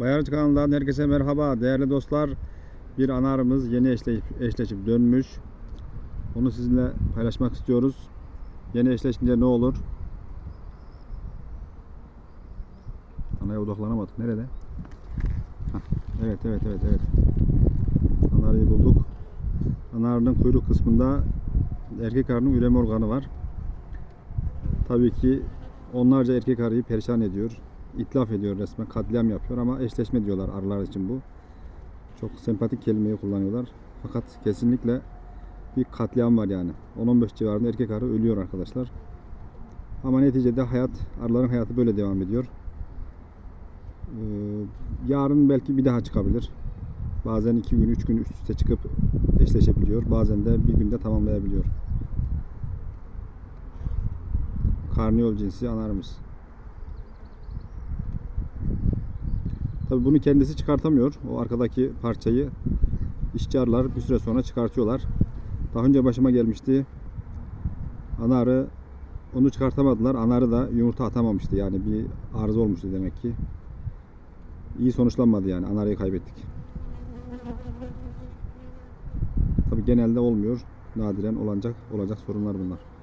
Bayarcı kanalından herkese merhaba değerli dostlar. Bir anarımız yeni eşleşip, eşleşip dönmüş. Onu sizinle paylaşmak istiyoruz. Yeni eşleşince ne olur? Anaya odaklanamadık. Nerede? Hah, evet evet evet evet. Anarıyı bulduk. Anarının kuyruk kısmında erkek arının üreme organı var. Tabii ki onlarca erkek arıyı perişan ediyor. İtlaf ediyor resmen. Katliam yapıyor ama eşleşme diyorlar arılar için bu. Çok sempatik kelimeyi kullanıyorlar. Fakat kesinlikle bir katliam var yani. 10-15 civarında erkek arı ölüyor arkadaşlar. Ama neticede hayat, arıların hayatı böyle devam ediyor. Ee, yarın belki bir daha çıkabilir. Bazen 2 gün, 3 gün üst üste çıkıp eşleşebiliyor. Bazen de bir günde tamamlayabiliyor. Karniyol cinsi anarımız. Tabi bunu kendisi çıkartamıyor. O arkadaki parçayı işçi arılar bir süre sonra çıkartıyorlar. Daha önce başıma gelmişti. Ana arı onu çıkartamadılar. Ana arı da yumurta atamamıştı. Yani bir arıza olmuştu demek ki. İyi sonuçlanmadı yani. Ana arıyı kaybettik. Tabi genelde olmuyor. Nadiren olacak olacak sorunlar bunlar.